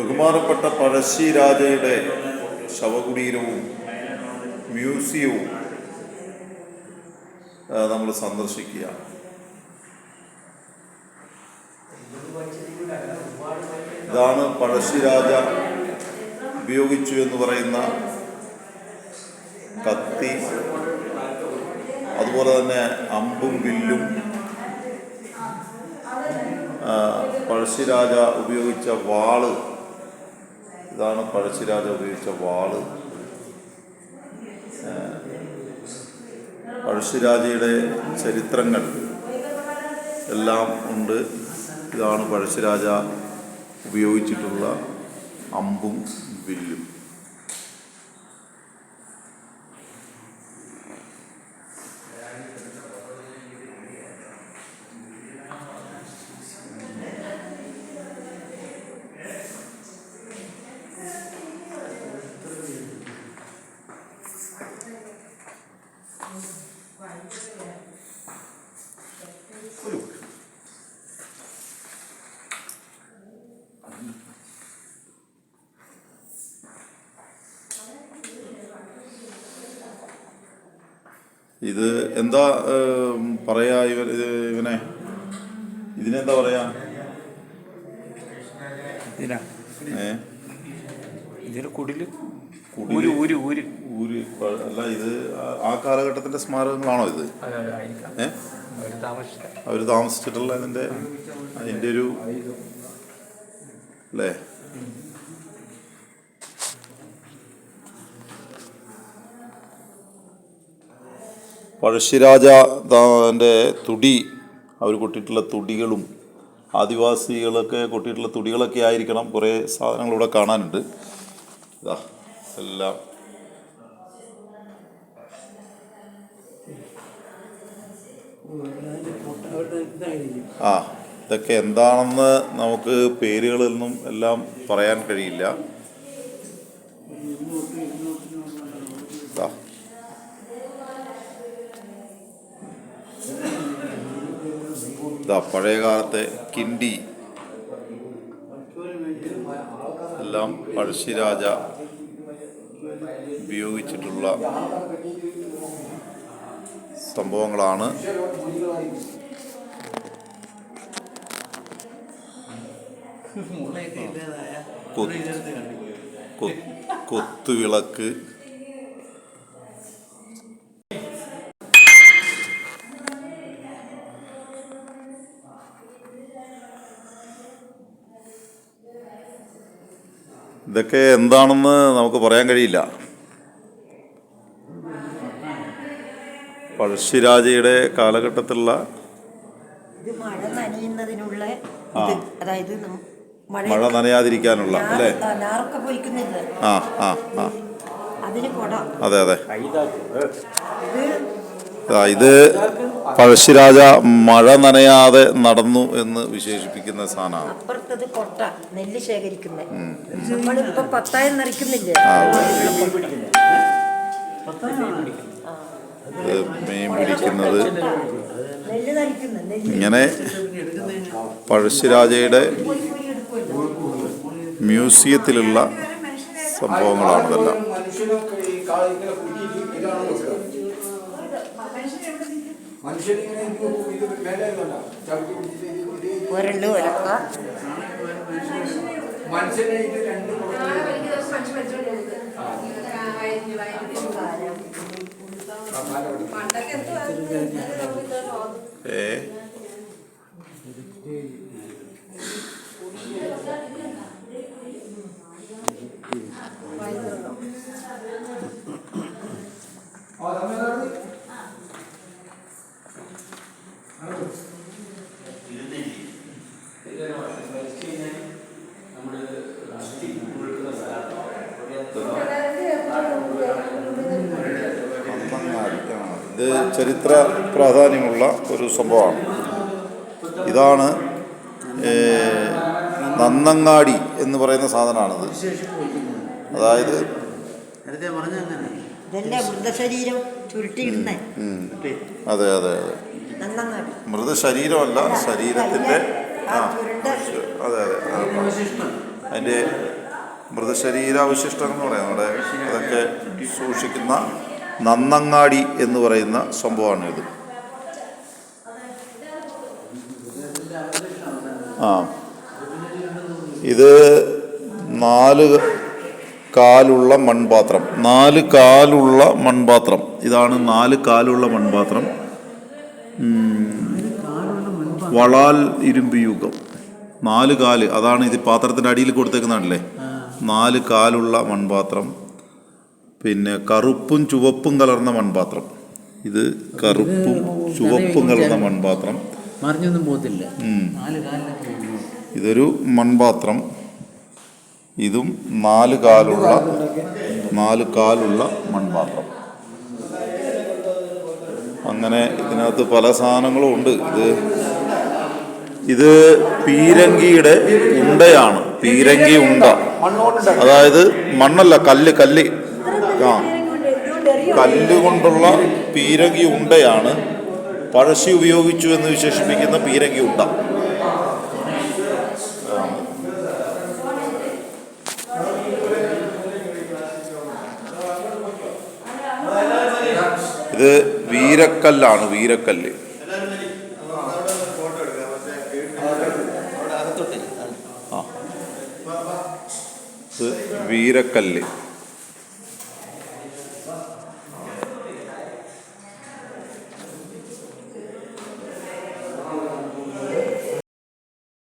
ബഹുമാനപ്പെട്ട പഴശ്ശി രാജയുടെ ശവകുടീരവും മ്യൂസിയവും നമ്മൾ സന്ദർശിക്കുകയാണ്. ഇതാണ് പഴശ്ശി രാജ ഉപയോഗിച്ചു എന്ന് പറയുന്ന കത്തി. അതുപോലെ തന്നെ അമ്പും വില്ലും. പഴശ്ശിരാജ ഉപയോഗിച്ച വാൾ ഇതാണ് പഴശ്ശിരാജ ഉപയോഗിച്ച വാൾ. പഴശ്ശിരാജയുടെ ചരിത്രങ്ങൾ എല്ലാം ഉണ്ട്. ഇതാണ് പഴശ്ശിരാജ ഉപയോഗിച്ചിട്ടുള്ള അമ്പും വില്ലും. ഇത് എന്താ പറയാ ഇവ ഇത് ഇവനെ? ഇതിനെന്താ പറയാ? അല്ല ഇത് ആ- കാലഘട്ടത്തിന്റെ സ്മാരകങ്ങളാണോ ഇത്? അവർ താമസിച്ചിട്ടുള്ള അതിന്റെ അതിന്റെ ഒരു അല്ലേ? പഴശ്ശിരാജ തന്റെ തുടി അവർ കൊട്ടിയിട്ടുള്ള തുടികളും ആദിവാസികളൊക്കെ കൊട്ടിയിട്ടുള്ള തുടികളൊക്കെ ആയിരിക്കണം കുറേ സാധനങ്ങൾ ഇവിടെ കാണാനുണ്ട്. ഇതാ എല്ലാം. ആ ഇതൊക്കെ എന്താണെന്ന് നമുക്ക് പേരുകളിൽ നിന്നും എല്ലാം പറയാൻ കഴിയില്ല. ഇതാ പഴയ കാലത്തെ കിണ്ടി. എല്ലാം പഴശ്ശിരാജ ഉപയോഗിച്ചിട്ടുള്ള സംഭവങ്ങളാണ്. കൊത്ത് കൊത്തുവിളക്ക്. ഇതൊക്കെ എന്താണെന്ന് നമുക്ക് പറയാൻ കഴിയില്ല. പഴശ്ശിരാജയുടെ കാലഘട്ടത്തിലുള്ള ഇത് മഴ നനയുന്നതിനുള്ള അതായത് മഴ മഴ നനയാതിരിക്കാനുള്ള അല്ലേ? ആ ആ ആ കൊട. അതെ അതെ. ഇത് പഴശ്ശിരാജ മഴ നനയാതെ നടന്നു എന്ന് വിശേഷിപ്പിക്കുന്ന സാധനമാണ്. അപ്പുറത്തത് കൊട്ട നെല്ല് ശേഖരിക്കുന്നത് നമ്മളിപ്പോ പത്തായം നിറയ്ക്കുന്നില്ലേ? ഇത് മീൻ പിടിക്കുന്നത് ഇങ്ങനെ പഴശ്ശിരാജയുടെ മ്യൂസിയത്തിലുള്ള സംഭവങ്ങളാണ് ഇതെല്ലാം. മനുഷ്യനിങ്ങനെ ഇത് ഇത് മേലെ ഇതുണ്ടോ? ചവിട്ടി പിടിച്ചിട്ട് ഉരണ്ട് ഉരക്ക മനുഷ്യനെ ഇത് രണ്ട് ഏ? ആ സമയത്താണ് നന്നങ്ങാടി. ആ, ഇത് ചരിത്ര പ്രാധാന്യമുള്ള ഒരു സംഭവമാണ്. ഇതാണ് നന്നങ്ങാടി എന്ന് പറയുന്ന സാധനമാണിത്. അതായത് അതെ അതെ അതെ. മൃതശരീരമല്ല ശരീരത്തിന്റെ ആ ആ ചുരുണ്ട. അതെ അതെ. അതിന്റെ മൃതശരീരാവശിഷ്ടം എന്ന് പറയാം നമ്മുടെ അതൊക്കെ സൂക്ഷിക്കുന്ന നന്നങ്ങാടി എന്ന് പറയുന്ന സംഭവമാണ് ഇത് ആ. ഇത് നാല് കാലുള്ള മൺപാത്രം. നാല് കാലുള്ള മൺപാത്രം. ഇതാണ് നാല് കാലുള്ള മൺപാത്രം. വളാൽ ഇരുമ്പ് യുഗം. നാല് കാൽ. അതാണ് ഇത് പാത്രത്തിന്റെ അടിയിൽ കൊടുത്തേക്കുന്നതാണല്ലേ നാല് കാലുള്ള മൺപാത്രം. പിന്നെ കറുപ്പും ചുവപ്പും കലർന്ന മൺപാത്രം. ഇത് കറുപ്പും ചുവപ്പും കലർന്ന മൺപാത്രം. മറിഞ്ഞൊന്നും പോകത്തില്ല. ഇതൊരു മൺപാത്രം. ഇതും നാല് കാലുള്ള നാല് കാലുള്ള മൺപാത്രം. അങ്ങനെ ഇതിനകത്ത് പല സാധനങ്ങളും ഉണ്ട്. ഇത് ഇത് പീരങ്കിയുടെ ഉണ്ടയാണ്. പീരങ്കി ഉണ്ട. അതായത് മണ്ണല്ല കല്ല് കല്ല്. കല്ല് കൊണ്ടുള്ള പീരങ്കി ഉണ്ടയാണ്. പഴശ്ശി ഉപയോഗിച്ചു എന്ന് വിശേഷിപ്പിക്കുന്ന പീരങ്കി ഉണ്ട. ഇത് വീരക്കല്ലാണ് വീരക്കല്ല്. വീരക്കല്ല്.